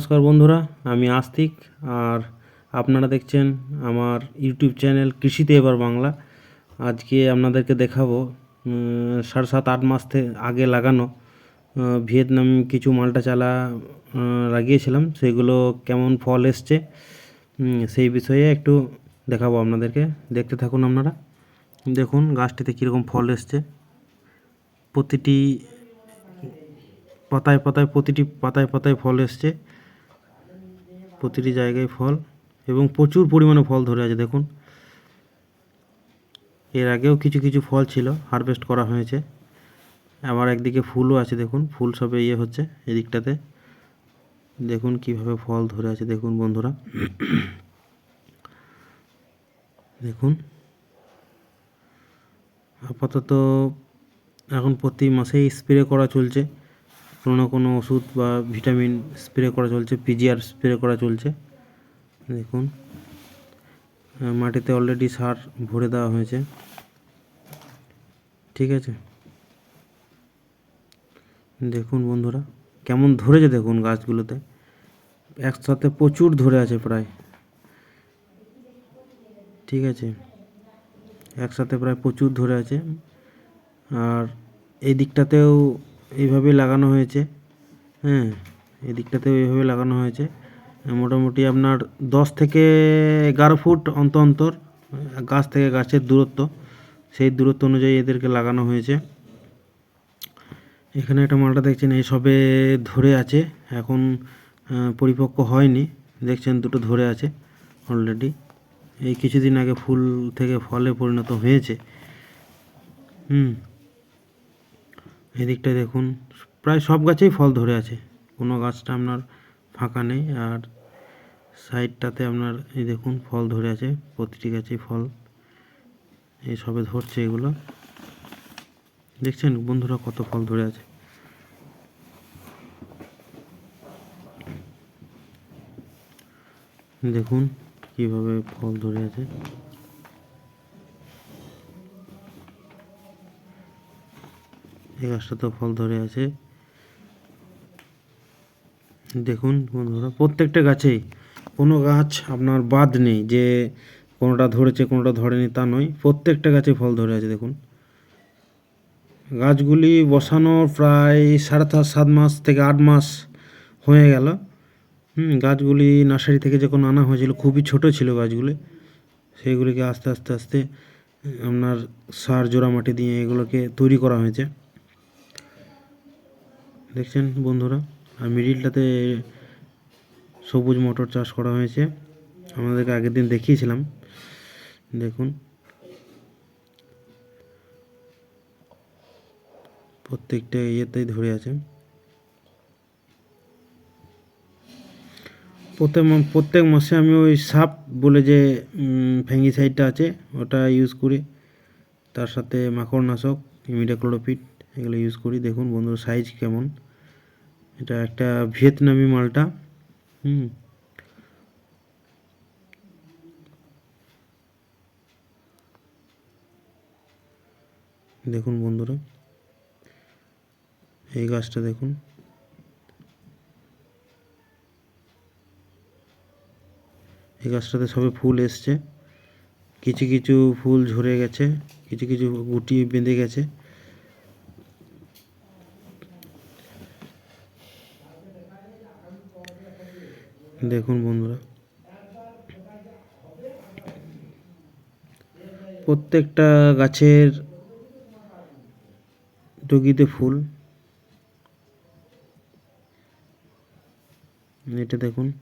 নমস্কার বন্ধুরা, আমি আস্তিক আর আপনারা দেখছেন আমার ইউটিউব চ্যানেল কৃষিতে এবার বাংলা। আজকে আপনাদেরকে দেখাবো সাড়ে সাত, আট মাস আগে লাগানো ভিয়েতনাম কিছু মালটা চালা লাগিয়েছিলাম, সেগুলো কেমন ফল এসছে সেই বিষয়ে একটু দেখাবো আপনাদেরকে। দেখতে থাকুন আপনারা, দেখুন গাছটিতে কীরকম ফল এসছে। প্রতিটি পাতায় পাতায়, প্রতিটি পাতায় পাতায় ফল এসছে। প্রতিটি জায়গায় ফল এবং প্রচুর পরিমাণে ফল ধরে আছে, দেখুন। এর আগেও কিছু কিছু ফল ছিল হারভেস্ট করা হয়েছে। আবার একদিকে ফুলও আছে, দেখুন। ফুল সবে ইয়ে হচ্ছে এদিকটাতে। দেখুন কীভাবে ফল ধরে আছে, দেখুন বন্ধুরা। দেখুন। আপাতত এখন প্রতি মাসেই স্প্রে করা চলছে। কোনো কোনো ওষুধ বা ভিটামিন স্প্রে করা চলছে পিজিআর স্প্রে করা চলছে। দেখুন মাটিতে অলরেডি সার ভরে দেওয়া হয়েছে। ঠিক আছে? দেখুন বন্ধুরা, কেমন ধরেছে দেখুন গাছগুলোতে। একসাথে প্রচুর ধরে আছে প্রায়। ঠিক আছে? একসাথে প্রায় প্রচুর ধরে আছে। আর এই দিকটাতেও এইভাবে লাগানো হয়েছে। হ্যাঁ এই দিকটাতেও এইভাবে লাগানো হয়েছে। মোটামুটি আপনার দশ থেকে এগারো ফুট অন্তর অন্তর, গাছ থেকে গাছের দূরত্ব, সেই দূরত্ব অনুযায়ী এদেরকে লাগানো হয়েছে। এখানে একটা মালটা দেখছেন, এই সবে ধরে আছে, এখন পরিপক্ক হয়নি। দেখছেন দুটো ধরে আছে অলরেডি এই কিছুদিন আগে ফুল থেকে ফলে পরিণত হয়েছে। হুম। এদিকটা দেখুন, প্রায় সব গাছেই ফল ধরে আছে। কোনো গাছটা আপনার ফাঁকা নেই, আর সাইডটাতে আপনার এই দেখুন ফল ধরে আছে, প্রতিটি গাছেই ফল। এই সবে ধরছে এগুলো। দেখছেন বন্ধুরা কত ফল ধরে আছে। দেখুন কীভাবে ফল ধরে আছে। এই গাছটা তো ফল ধরে আছে। দেখুন বন্ধুরা, প্রত্যেকটা গাছেই কোনো গাছ আপনার বাদ নেই যে কোনোটা ধরেছে, কোনোটা ধরেনি তা নয়, প্রত্যেকটা গাছে ফল ধরে আছে, দেখুন। গাছগুলি বসানোর প্রায় সাড়ে সাত মাস থেকে আট মাস হয়ে গেল। হুম, গাছগুলি নার্সারি থেকে যখন আনা হয়েছিল, খুবই ছোট ছিল গাছগুলি সেইগুলিকে আস্তে আস্তে আস্তে আপনার সার জোড়া মাটি দিয়ে এগুলোকে তৈরি করা হয়েছে। দেখছেন বন্ধুরা, আর মিডিলটাতে সবুজ মটর চাষ করা হয়েছে। আমাদেরকে আগের দিন দেখিয়েছিলাম। দেখুন। প্রত্যেকটা ইয়েতেই ধরে আছে। প্রত্যেক প্রত্যেক মাসে আমি ওই সাপ বলে যে ফ্যাঙ্গিসাইডটা আছে, ওটা ইউজ করি। তার সাথে মাকড়নাশক ইমিডাক্লোরোপিড এগুলো ইউজ করি। দেখুন বন্ধুর সাইজ কেমন? এটা একটা ভিয়েতনামি মালটা। হুম। দেখুন বন্ধুরা, এই গাছটা দেখুন। এই গাছটাতে সবে ফুল এসছে। কিছু কিছু ফুল ঝরে গেছে, কিছু কিছু গুটি বেঁধে গেছে। দেখুন বন্ধুরা। প্রত্যেকটা গাছের ডগিতে ফুল। এটা দেখুন।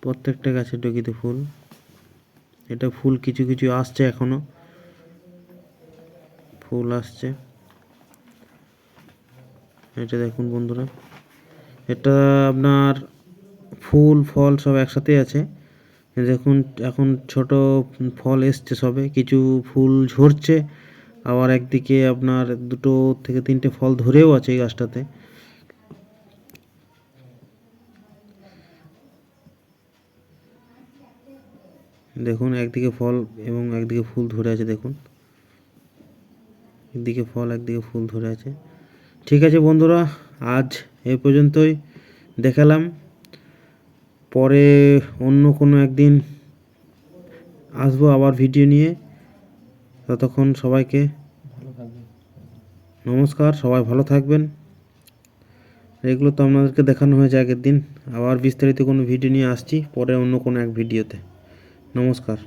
প্রত্যেকটা গাছের ডগিতে ফুল। এটা ফুল কিছু কিছু আসছে এখনও। ফুল আসছে। এটা দেখুন বন্ধুরা। এটা আপনার ফুল, ফল সব একসাথে আছে। দেখুন, এখন ছোট ফল এসছে সবে, কিছু ফুল ঝরছে। আবার একদিকে আপনার দুটো থেকে তিনটে ফল ধরেও আছে এই গাছটাতে। দেখুন, একদিকে ফল এবং একদিকে ফুল ধরে আছে, দেখুন। একদিকে ফল, একদিকে ফুল ধরে আছে। ঠিক আছে বন্ধুরা, আজ এই পর্যন্তই। দেখালাম। পরে অন্য কোনো একদিন আসব আবার ভিডিও নিয়ে। ততক্ষণ সবাইকে নমস্কার, সবাই ভালো থাকবেন। এগুলো তো আপনাদেরকে দেখানো হয়েছে আগের দিন। আবার বিস্তারিত কোনো ভিডিও নিয়ে আসছি, পরে অন্য কোনো এক ভিডিওতে নমস্কার।